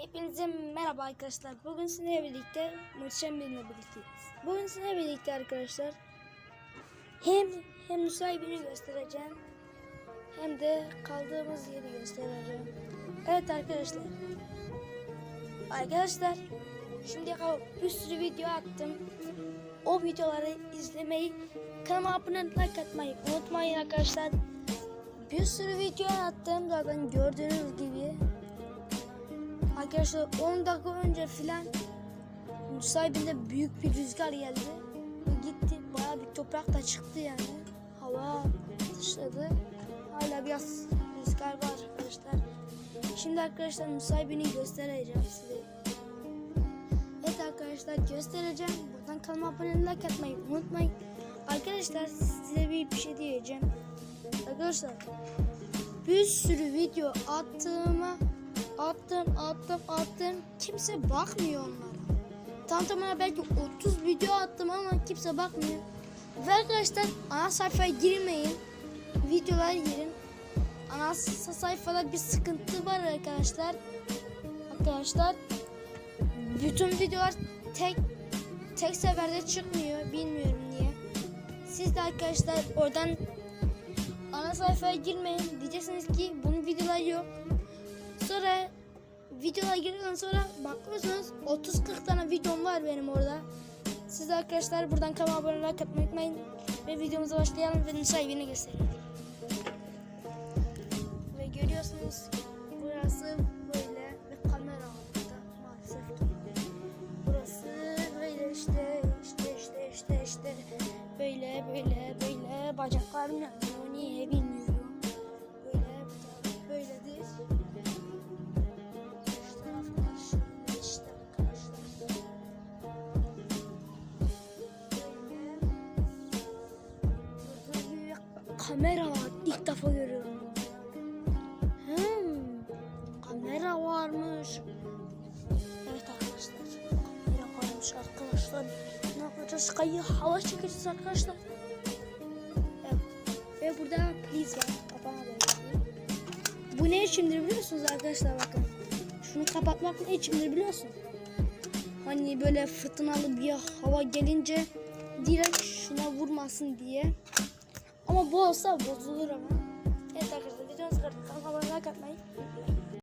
Hepinize merhaba arkadaşlar. Bugün sizinle birlikte muhteşem birimle birlikteyiz. Bugün sizinle birlikte arkadaşlar hem hem müsahibini göstereceğim hem de kaldığımız yeri göstereceğim. Evet arkadaşlar. Arkadaşlar şimdi bir sürü video attım. O videoları izlemeyi, kanalıma abone like atmayı unutmayın arkadaşlar. Bir sürü video attım zaten gördüğünüz gibi. Arkadaşlar 10 dakika önce filan sahibinde büyük bir rüzgar geldi. Gitti bayağı bir toprak da çıktı yani. Hava dışladı. Hala biraz rüzgar var arkadaşlar. Şimdi arkadaşlar müsahibini göstereceğim size. Evet arkadaşlar göstereceğim. Buradan kanalıma abone like atmayı unutmayın. Arkadaşlar size bir, bir şey diyeceğim. Arkadaşlar bir sürü video attığıma attım attım attım kimse bakmıyor onlara. Tam tamına belki 30 video attım ama kimse bakmıyor. Ve arkadaşlar ana sayfaya girmeyin. Videolar girin. Ana sa- sayfada bir sıkıntı var arkadaşlar. Arkadaşlar bütün videolar tek tek seferde çıkmıyor. Bilmiyorum niye. Siz de arkadaşlar oradan ana sayfaya girmeyin. Diyeceksiniz ki bunun videoları yok. Sonra videoya girdikten sonra bakıyorsunuz 30-40 tane videom var benim orada. Siz de arkadaşlar buradan kanalıma abone olmayı unutmayın. Ve videomuza başlayalım ve sahibini gösterelim. Ve görüyorsunuz burası böyle ve kamera altta maalesef. Burası böyle işte işte işte işte işte böyle böyle böyle bacaklarım yanıyor niye bilmiyorum. Kamera var. İlk defa görüyorum. Hmm, kamera varmış. Evet arkadaşlar. Kamera varmış arkadaşlar. Ne yapacağız? Kayı hava çekeceğiz arkadaşlar. Evet. Ve burada please var. Kapana. Bu ne içindir biliyorsunuz arkadaşlar bakın. Şunu kapatmak ne içindir biliyorsun? Hani böyle fırtınalı bir hava gelince direkt şuna vurmasın diye. Ama bu olsa bozulur ama. Evet arkadaşlar videomuz kadar. Kanalıma abone olmayı unutmayın.